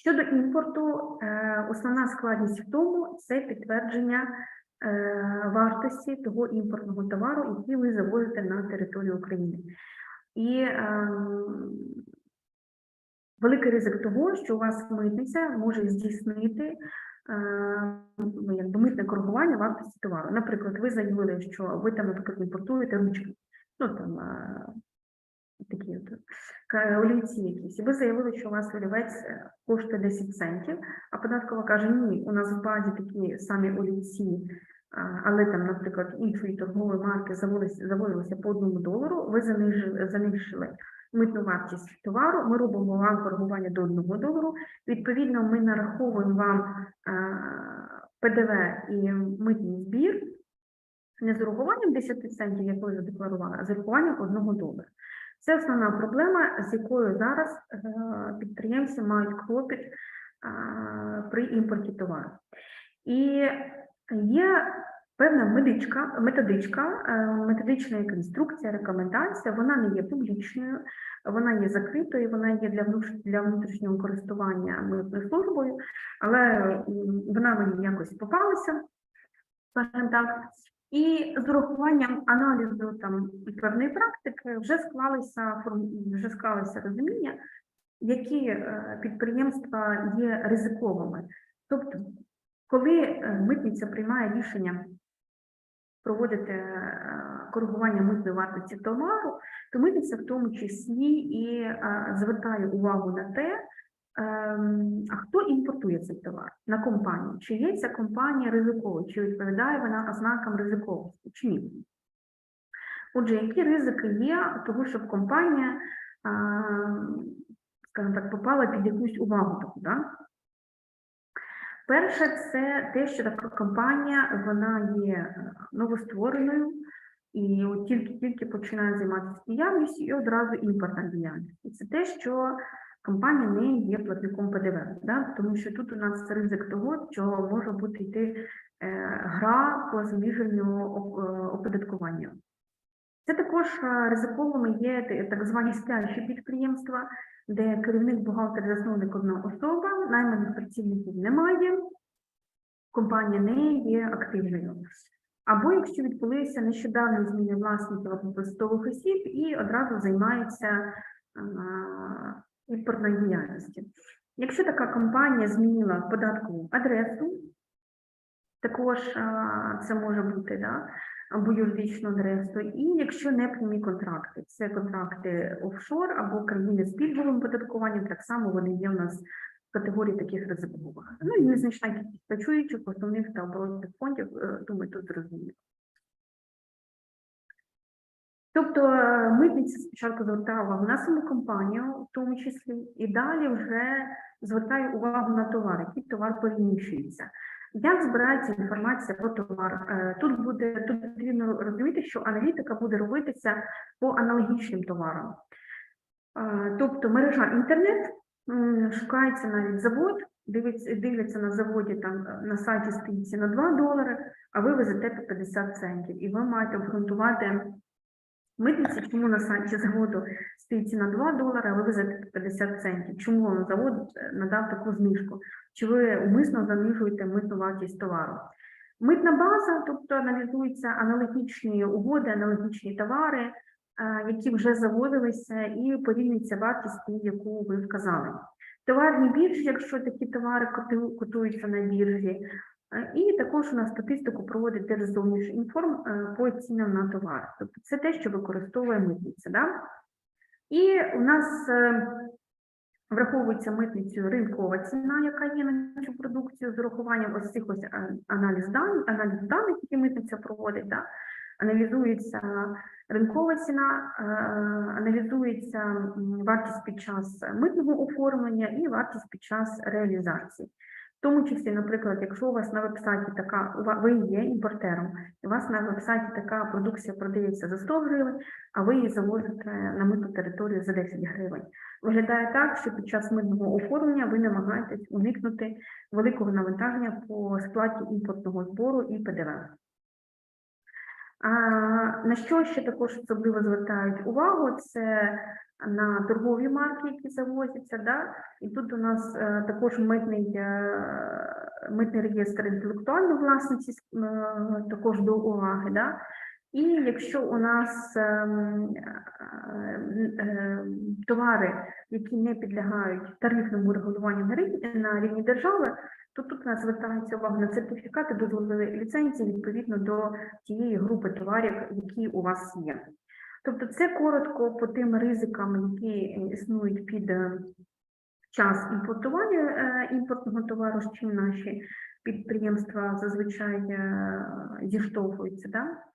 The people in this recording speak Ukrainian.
Щодо імпорту, е, основна складність в тому це підтвердження е, вартості того імпортного товару, який ви завозите на територію України. І ем, великий ризик того, що у вас митниця може здійснити е, ну, якби митне коригування вартості товару. Наприклад, ви заявили, що ви там, наприклад, імпортуєте ручки, ну там такі олівці якісь. І ви заявили, що у вас олівець е, коштує 10 центів, а податкова каже, ні, у нас в базі такі самі олівці, але там, наприклад, іншої торгової марки заводилися по одному долару, ви занижили, занижили митну вартість товару, ми робимо вам коригування до одного долару, відповідно, ми нараховуємо вам а, ПДВ і митний збір не з урахуванням 10 центів, як ви задекларували, а з урахуванням одного долара. Це основна проблема, з якою зараз е, підприємці мають клопіт е, при імпорті товару. І є певна медичка, методичка, е, методична інструкція, рекомендація, вона не є публічною, вона є закритою, вона є для, внутрішнього користування митною службою, але вона мені якось попалася, так. І з урахуванням аналізу там певної практики вже склалися вже склалося розуміння, які е, підприємства є ризиковими. Тобто, коли е, митниця приймає рішення проводити е, коригування митної вартості товару, то митниця в тому числі і звертає увагу на те, а хто імпортує цей товар на компанію? Чи є ця компанія ризиковою, чи відповідає вона ознакам ризиковості, чи ні? Отже, які ризики є того, щоб компанія, скажімо так, попала під якусь увагу таку, да? Перше, це те, що така компанія вона є новоствореною і тільки-тільки починає займатися діяльністю і одразу імпортна діяльність. І це те, що компанія не є платником ПДВ, да? тому що тут у нас ризик того, що може бути йти е, гра по зниженню е, оподаткування. Це також е, ризиковими є так звані сплячі підприємства, де керівник бухгалтер засновник одна особа, найманих працівників немає, компанія не є активною. Або якщо відбулися нещодавні зміни власників або посадових осіб і одразу займаються імпортною діяльністю. Якщо така компанія змінила податкову адресу, також це може бути да, або юридичну адресу, і якщо не прямі контракти, це контракти офшор або країни з пільговим податкуванням, так само вони є в нас в категорії таких ризикових. Ну і незначна кількість працюючих, основних та оборотних фондів, е, думаю, тут зрозуміло. Тобто е, митниця спочатку звертає увагу на саму компанію, в тому числі, і далі вже звертає увагу на товар, який товар переміщується. Як збирається інформація про товар? Е, Тут буде тут потрібно розуміти, що аналітика буде робитися по аналогічним товарам. Е, Тобто мережа інтернет шукається навіть завод, дивиться, дивляться на заводі там на сайті стоїть ціна 2 долари, а ви везете по 50 центів, і ви маєте обґрунтувати митниці, чому на сайті заводу стоїть ціна 2 долари, а ви по 50 центів. Чому завод е, надав таку знижку? Чи ви умисно занижуєте митну вартість товару? Митна база, тобто аналізуються аналогічні угоди, аналогічні товари, е, які вже заводилися, і порівнюється вартість, яку ви вказали. Товарні біржі, якщо такі товари котуються на біржі, і також у нас статистику проводить Держзовнішінформ е, по цінам на товар. Тобто це те, що використовує митниця. Да? І у нас е, враховується митницею ринкова ціна, яка є на цю продукцію з урахуванням ось цих ось е, аналіз даних, аналіз даних, які митниця проводить. Да? Аналізується ринкова ціна, е, аналізується вартість під час митного оформлення і вартість під час реалізації. Тому числі, наприклад, якщо у вас на вебсайті така, ви є імпортером, і у вас на вебсайті така продукція продається за 100 гривень, а ви її завозите на митну територію за 10 гривень. Виглядає так, що під час митного оформлення ви намагаєтесь уникнути великого навантаження по сплаті імпортного збору і ПДВ. На що ще також особливо звертають увагу, це на торгові марки, які завозяться, да? і тут у нас е, також митний, е, митний реєстр інтелектуальної власності е, також до уваги. Да? І якщо у нас ем, е, е, товари, які не підлягають тарифному регулюванню на рівні держави, то тут нас звертається увага на сертифікати, дозволили ліцензії відповідно до тієї групи товарів, які у вас є. Тобто, це коротко по тим ризикам, які існують під е, час імпортування е, імпортного товару, з чим наші підприємства зазвичай е, зіштовхуються. Да?